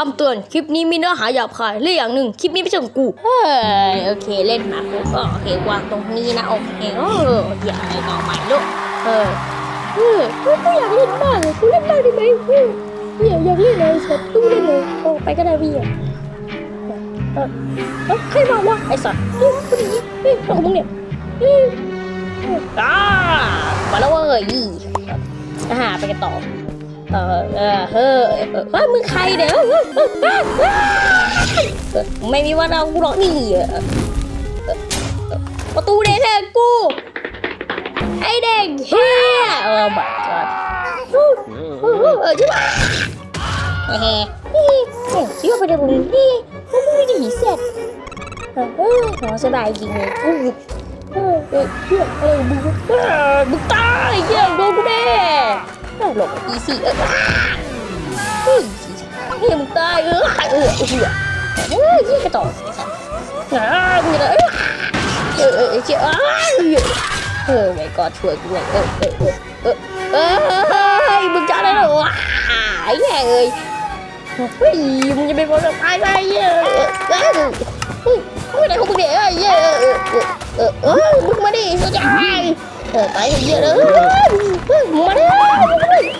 คำเตือน คลิปนี้มีเนื้อหาหยาบคายและอย่างหนึ่งคลิปนี้ไม่ใช่ของกู เฮ้ย โอเค เล่นมาปุ๊บก็โอเควางตรงนี้นะ โอเคเอออย่าอะไรต่อใหม่ลูกเออเออกูอยากเล่นมากเลยกูเล่นได้ได้ไหมเออเนี่ยอยากเล่นเลยสัตว์ตู้เล่นเลยโอ้ไปก็ได้พี่อะเออเออใครมาวะไอ้สัตว์เฮ้ยคนนี้เฮ้ยของมึงเนี่ยเฮ้ยเอออ่ามาแล้วเว้ยอ่าไปกันต่อ เออเฮ้ยว่ามึงใครเดี๋ยวไม่มีวันเรากูหรอกนี่ประตูเด็กกู ไอเด็กเฮียโอ้ my god เออใช่ไหเฮ้ยเชื่อไปเดี๋ยวมึงนี่มึไม่ได้หีเสร็จเออหอสบายจริงเลยเออเฮ้ยเฮ้ยมึงตายเยี่ยมโดนกูแน่ หลบอีซี่เออเฮ้ยมึงตายเออเออเออเฮ้ยยี่กระต่ายสัสอ่ามึงจะเออเออเออเจ้าอ้าเออไม่ก็ช่วยกูเลยเออเออเออเออเฮ้ยมึงจะอะไรหรอวะไอ้แย่เอ้ยเฮ้ยมึงจะเป็นคนตายไปเยอะเออเออเฮ้ยไม่ได้ของมึงเนี่ยเออเยเออเออเออมึงมาดิสุดยอด เออตายเยอะเลยเฮ้ยมึงมาดิมึงมาดิ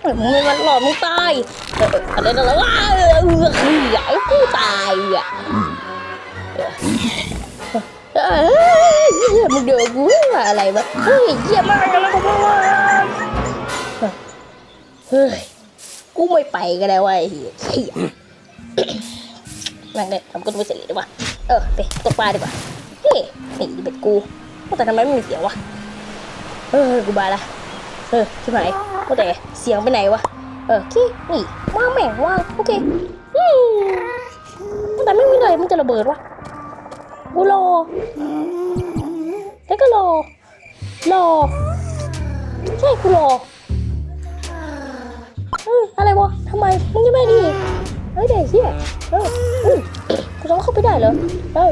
เออมึงไม่มันหลอกมึงตายอะไรนั่นละว้าเออเออคือใหญ่กูตายอะมึงเดือดกูว่าอะไรวะเฮ้ยเยี่ยมมากเลยกูว่าเฮ้ยกูไม่ไปก็ได้วะไอ้เหี้ยเหี้ยนั่งเลยทำกูต้องไปเสร็จเลยดีกว่าเออไปตกปลาดีกว่าเฮ้ยนี่เป็ดกู แต่ทำไมไม่มีเสียงวะเออกูบาละเออที่ไหนว่าแต่เสียงไปไหนวะเออที่นี่ว่างแม่งว่างโอเคอืมแต่ไม่มีเลยมันจะระเบิดวะกูรอแล้วก็รอรอใช่กูรอเอออะไรวะทำไมมึงยังไม่ดีเฮ้ยเด็กเฮียเอออุ้ยกูจะเข้าไปได้เหรอเออ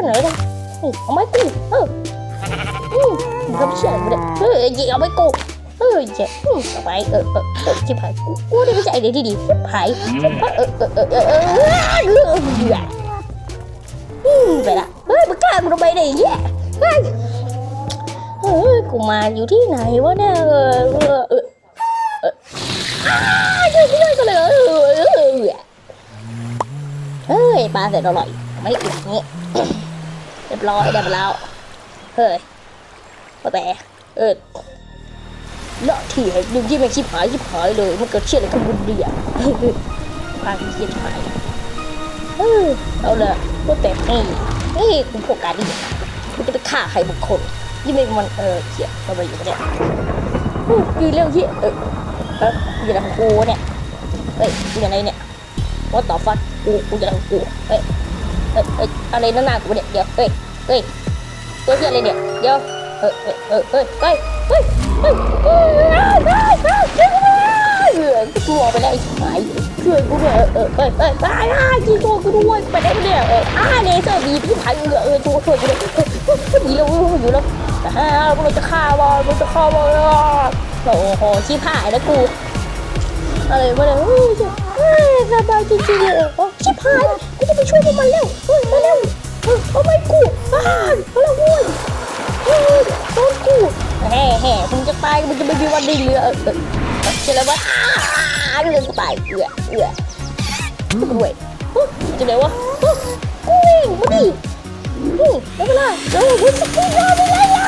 กันเลยกันเอาไม้กูเอออืมทำเฉยเลยเออยิงเอาไม้กูเออเจ๊เอาไปเออเออเออชิบหายกูกูได้ไม่ใช่ไอเดียที่ดีชิบหายเออเออเออเออเออเออเออไปละเฮ้ยมึงกล้ามึงทำไมเนี่ยเฮ้ยเฮ้ยกูมาอยู่ที่ไหนวะเนี่ยเออเออเอออ้าช่วยกูด้วยกันเลยเออเฮ้ยปลาเสร็จอร่อยไม่ติดนี้ เรียบร้อยได้มาแล้ว เฮ้ยว่าแต่เออเลาะที่ให้ดึงที่มันชิบหายชิบหายเลยมันเกิดเชี่ยอะไรขึ้นบนเรือพาที่เชี่ยหายเออเอาละว่าแต่นี่นี่กูโฟกัสดิกูจะไปฆ่าใครบุคคลยี่ไม่มันเออเชี่ยทำไมอยู่เนี่ยอู้ดีเรื่องเชี่เออเอออยู่ในของกูเนี่ยเฮ้ยอยู่ในเนี่ยว่าต่อฟัดกูกูจะทำกูเอ้ย เอ้ยเอ้ยอะไรนั่นน่ากูเนี่ยเดี๋ยวเฮ้ยเฮ้ยตัวเหี้ยอะไรเนี่ยเดี๋ยวเออเออเออเฮ้ยเฮ้ยเฮ้ยเฮ้ยเฮ้ยเฮ้ยเฮ้ยเฮ้ยเฮ้ยกูออกไปแล้วไอ้หายช่วยกูด้วยเออเออเฮ้ยเฮ้ยตายอะจีตัวกูด้วยไปได้ไหมเนี่ยเอออ่าเลเซอร์บีที่หายเออเออช่วยช่วยกูด้วยเฮ้ยเฮ้ยหนีแล้วอยู่แล้วแต่ฮ่าเราจะฆ่าบอลเราจะฆ่าบอลโอ้โหชี้ผ่ายแล้วกูอะไรวะเนี่ยโอ้ยเฮ้ยสบายจริงๆเลยโอ้ มึงจะตายมึงจะไม่มีวันได้เหลือเออเออเชื่อแล้วว่าเรื่องกูตายเอือเอือกูด้วยเฮ้ยจะไหนวะเฮ้ยกูเองมาดินี่ได้เวลาเดี๋ยวกูจะกูยอมไม่ได้แล้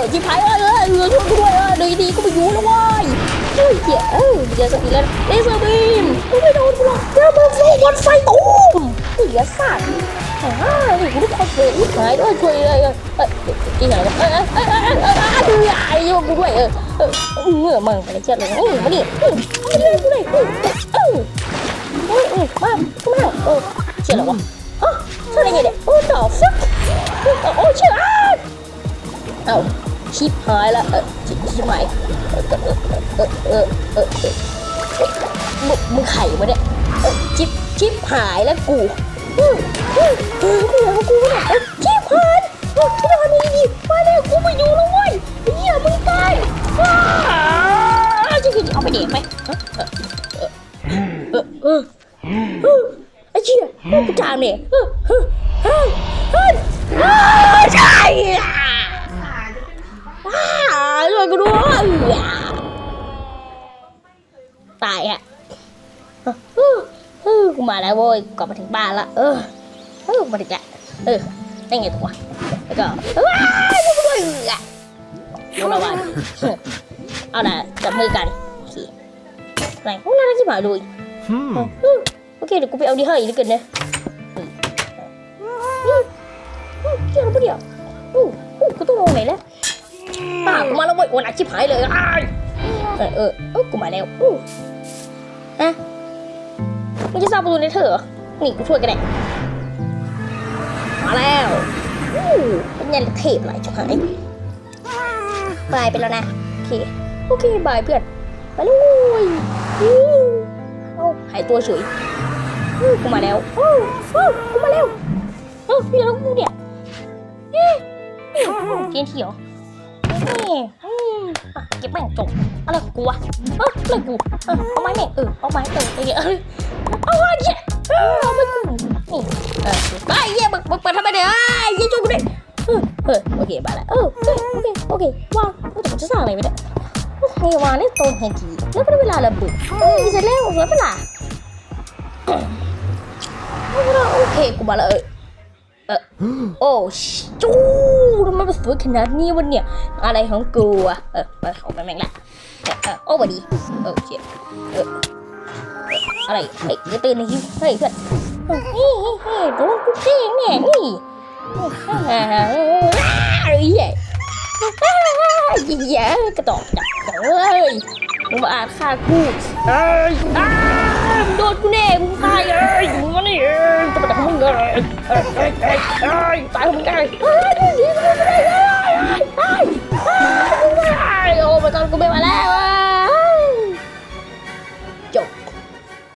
วชิบหายเออเออเออช่วยกูด้วยเออดีดีกูไปอยู่แล้วว้ยเฮ้ยเจ๋เอ้ยเจอสปีแล้วเลเซอร์บีมกูไม่โดนกูหรอกเดี๋ยวมึงสู้บนไฟตูมเหี้ยสัตว์ ทุกคนเลยอีกหายด้วยช่วยเลยเออเอออีกหน่อยเออเออเออเออเออเออดูใหญ่ยกด้วยเออเออเหงื่อมึงไปเช็ดเลยอืมาดิอืมมาดิเอืมอืมอืมอืมมากูมาเออเชื่อแล้ววะอ๋อใช่ไงเนี่ยโอ้ต่อฟักโอ้เชื่อเอ้าชิปหายละเออชิปชิปหายเออเออเออเออมึงไข่มาเนี่ยชิปชิปหายแล้วกู ออเออเออกูเหลือกูเนี่ยเออที่ผ่านเออที่ผ่านนี่ดีมาแล้วกูไม่อยู่แล้วเว้ยไอ้เหี้ยมึงตายว้าวจะกินเอาไปเด็กไหมเออเออเออเออไอ้เหี้ยกูจามเนี่ยเออเออเออเออเออใช่อะว้าวช่วยกูด้วยตายอะ กูมาแล้วโว้ยกลับมาถึงบ้านละเออเออมาถึงละเออได้ไงตัวแล้วก็ว้ายกูด้วยอะยกระวังเอาละจับมือกันโอเคไหนพวกนั้นที่หมายเลยโอเคเดี๋ยวกูไปเอาดีให้อีกนิดกันนะเดี๋ยวเดี๋ยวอู้อู้กูต้องลงไหนแล้วป้ากูมาแล้วเว้ยโอ้หนักชิบหายเลยอ้ายเออเออกูมาแล้วอู้ฮะ มึงจะสร้างประตูในเธอเหรอนี่กูช่วยกันได้มาแล้วเป็นยันเทพหลจังหายบายไปแล้วนะ โอเค โอเคบายเพื่อน ไปเลยเอาหายตัวเฉยกูมาแล้วอู้อู้กูมาแล้วเออพี่แล้วกูเนี่ยเอ๊ะเทียนเถียวนี่อืมอะเก็บแม่งจบอะไรของกูวะเอออะไรกูเออเอาไม้แม่งเออเอาไม้เออไอ้เหี้ย เออเอาไอ้เหี้ยเอาไปกูนี่เออไอ้เหี้ยมึงมึงเปิดทำไมเนี่ยไอ้เหี้ยช่วยกูดิเออเออโอเคบายละเออโอเคโอเคโอเควางกูจะจะสร้างอะไรไปเนี่ยโอ้ยวางเนี่ยโตนแห่งทีแล้วก็ได้เวลาระเบิดเออเสร็จแล้วเสร็จเวลาเอาโอเคกูมาละเออเออโอ้จูทำไมมันสวยขนาดนี้วะเนี่ยอะไรของกูอะเออไปเอาไปแม่งละเออโอ้วัสดีเออเชี่ยเออ อะไรเด็กตื่นอีกเฮ้ยเพื่อนนี่เฮ้ยโดนกูเองเนี่ยนี่ฮ่าฮ่าอะไรเย่เย่กระตอกจับเอ้ยมึงมาอาฆ่ากูเอ้ยอ้าโดนกูแน่มึงตายเอ้ยมึงมานี่เอ้ยตบตบมึงเอ้ยเอ้ยเอ้ยเอ้ยตายมึงได้เอ้ยหนีมึงไปเลยเอ้ยเอ้ยโอ้ยมาตอนกูไม่มาแล้ว